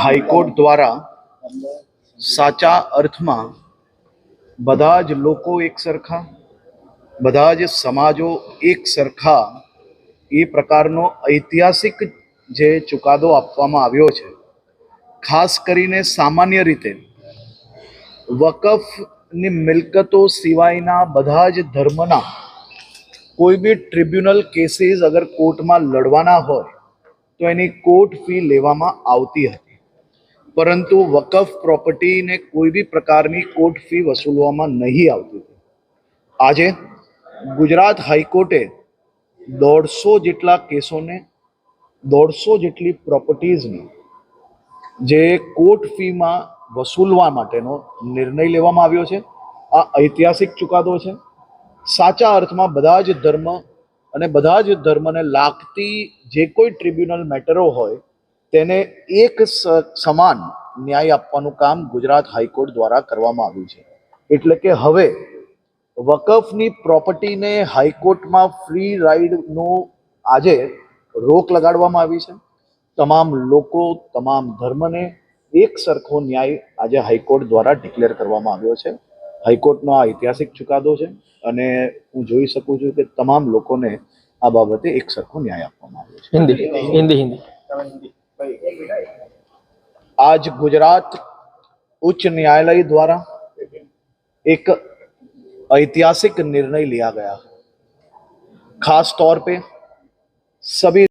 High court દ્વારા સાચા અર્થમાં બધા જ લોકો એક સરખા, બધા જ સમાજો એક સરખા, એ પ્રકારનો ઐતિહાસિક જે ચુકાદો આપવામાં આવ્યો છે. ખાસ કરીને સામાન્ય રીતે વકફની મિલકતો સિવાયના બધા જ ધર્મના કોઈ બી ટ્રિબ્યુનલ કેસીસ અગર કોર્ટમાં લડવાના હોય તો એની કોર્ટ ફી લેવામાં આવતી હતી. પરંતુ વકફ પ્રોપર્ટીને કોઈ બી પ્રકારની કોર્ટ ફી વસૂલવામાં નહીં આવતી આજે ગુજરાત હાઈકોર્ટે દોઢસો જેટલા કેસોને, દોઢસો જેટલી પ્રોપર્ટીઝને જે કોર્ટ ફીમાં વસૂલવા માટેનો નિર્ણય લેવામાં આવ્યો છે. આ ઐતિહાસિક ચુકાદો છે. સાચા અર્થમાં બધા જ ધર્મ અને બધા જ ધર્મને લાગતી જે કોઈ ટ્રિબ્યુનલ મેટરો હોય તેને એક સમાન ન્યાય આપવાનું કામ ગુજરાત હાઈકોર્ટ દ્વારા કરવામાં આવ્યું છે. એટલે કે હવે વકફની પ્રોપર્ટીને હાઈકોર્ટમાં ફ્રી રાઈડનો આજે રોક લગાડવામાં આવી છે. તમામ લોકો, તમામ ધર્મને એક સરખો ન્યાય આજે હાઈકોર્ટ દ્વારા ડિક્લેર કરવામાં આવ્યો છે. હાઈકોર્ટનો આ ઐતિહાસિક ચુકાદો છે અને હું જોઈ શકું છું કે તમામ લોકોને આ બાબતે એક સરખો ન્યાય આપવામાં આવ્યો છે. હિન્દી હિન્દી હિન્દી. आज गुजरात उच्च न्यायालय द्वारा एक ऐतिहासिक निर्णय लिया गया। खास तौर पे सभी